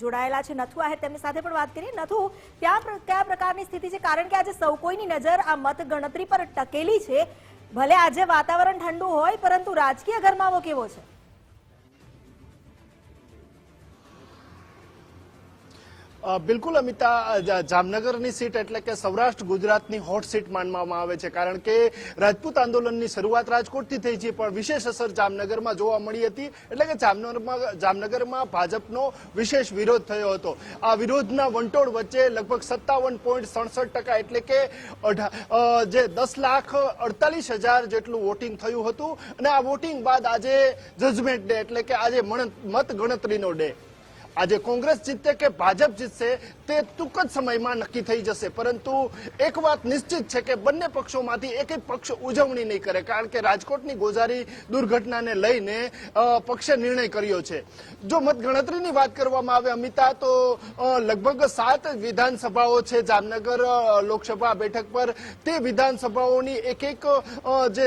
જોડાયેલા છે નથુ આહેર, તેમની સાથે પણ વાત કરીએ. નથુ ત્યાં કયા પ્રકારની સ્થિતિ છે? કારણ કે આજે સૌ કોઈની નજર આ મત ગણતરી પર ટકેલી છે. ભલે આજે વાતાવરણ ઠંડુ હોય, પરંતુ રાજકીય ગરમાવો કેવો છે? બિલકુલ અમિતા જામનગરની સીટ એટલે કે સૌરાષ્ટ્ર ગુજરાતની હોટ સીટ માનવામાં આવે છે. કારણ કે રાજપૂત આંદોલનની શરૂઆત રાજકોટથી થઈ છે, પણ વિશેષ અસર જામનગરમાં જોવા મળી હતી. એટલે કે જામનગરમાં જામનગરમાં ભાજપનો વિશેષ વિરોધ થયો હતો. આ વિરોધના વંટોળ વચ્ચે લગભગ સત્તાવન પોઈન્ટ સડસઠ ટકા એટલે કે જે દસ લાખ અડતાલીસ હજાર જેટલું વોટિંગ થયું હતું. અને આ વોટિંગ બાદ આજે જજમેન્ટ ડે એટલે કે આજે મત ગણતરીનો ડે. આજે કોંગ્રેસ જીતશે કે ભાજપ જીતશે તે ટૂંક જ સમયમાં નક્કી થઈ જશે. પરંતુ એક વાત નિશ્ચિત છે કે બંને પક્ષોમાંથી એક એક પક્ષ ઉજવણી નહીં કરે, કારણ કે રાજકોટની ગોઝારી દુર્ઘટનાને લઈને પક્ષે નિર્ણય કર્યો છે. જો મતગણતરીની વાત કરવામાં આવે, અમિતા, તો લગભગ સાત વિધાનસભાઓ છે જામનગર લોકસભા બેઠક પર. તે વિધાનસભાઓની એક એક જે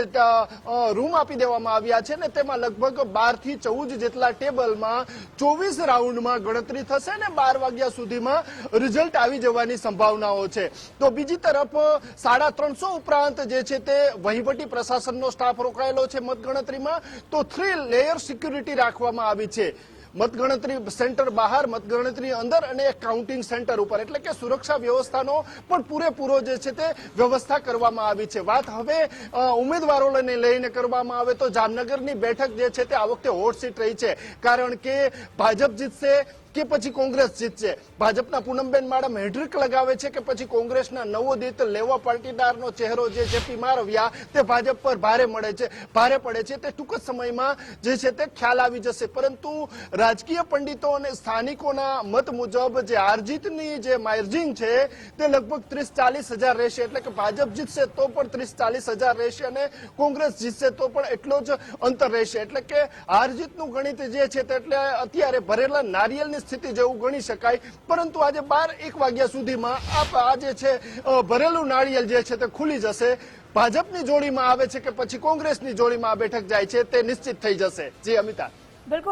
રૂમ આપી દેવામાં આવ્યા છે ને તેમાં લગભગ બારથી ચૌદ જેટલા ટેબલમાં ચોવીસ રાઉન્ડમાં ગણતરી થશે ને બાર વાગ્યા સુધીમાં રિઝલ્ટ આવી જવાની સંભાવનાઓ છે. તો બીજી તરફ, સાડા ત્રણસો ઉપરાંત જે છે તે વહીવટી પ્રશાસનનો સ્ટાફ રોકાયેલો છે મતગણતરીમાં. તો થ્રી લેયર સિક્યુરિટી રાખવામાં આવી છે. મતગણતરી સેન્ટર બહાર, મતગણતરી અંદર અને એક કાઉન્ટિંગ સેન્ટર ઉપર. એટલે કે સુરક્ષા વ્યવસ્થાનો પણ પૂરેપૂરો જે છે તે વ્યવસ્થા કરવામાં આવી છે. વાત હવે ઉમેદવારોને લઈને કરવામાં આવે તો જામનગરની બેઠક જે છે તે આ વખતે હોટ સીટ રહી છે. કારણ કે ભાજપ જીતશે કે પછી કોંગ્રેસ જીતશે? ભાજપના પૂનમબેન માડમ હેડ્રિક લગાવે છે કે પછી કોંગ્રેસના નવોદિત લેવા પાટીદારનો ચહેરો જે જેપી મારવિયા, તે ભાજપ પર ભારે મળે છે, ભારે પડે છે. તે ટૂંક સમયમાં જે છે તે ખ્યાલ આવી જશે. પરંતુ રાજકીય પંડિતો અને સ્થાનિકોના મત મુજબ જે હારજીતની જે માર્જિન છે, તે લગભગ ત્રીસ ચાલીસ હજાર રહેશે. એટલે કે ભાજપ જીતશે તો પણ ત્રીસ ચાલીસ હજાર રહેશે અને કોંગ્રેસ જીતશે તો પણ એટલો જ અંતર રહેશે. એટલે કે હારજીતનું ગણિત જે છે તે એટલે અત્યારે ભરેલા નારિયેળની સ્થિતિ જેવું ગણી શકાય. પરંતુ આજે બાર એક વાગ્યા સુધીમાં આ જે છે ભરેલું નાળિયેર જે છે તે ખુલી જશે. ભાજપની જોડીમાં આવે છે કે પછી કોંગ્રેસની જોડીમાં આ બેઠક જાય છે તે નિશ્ચિત થઈ જશે. જી, અમિતા. બિલકુલ.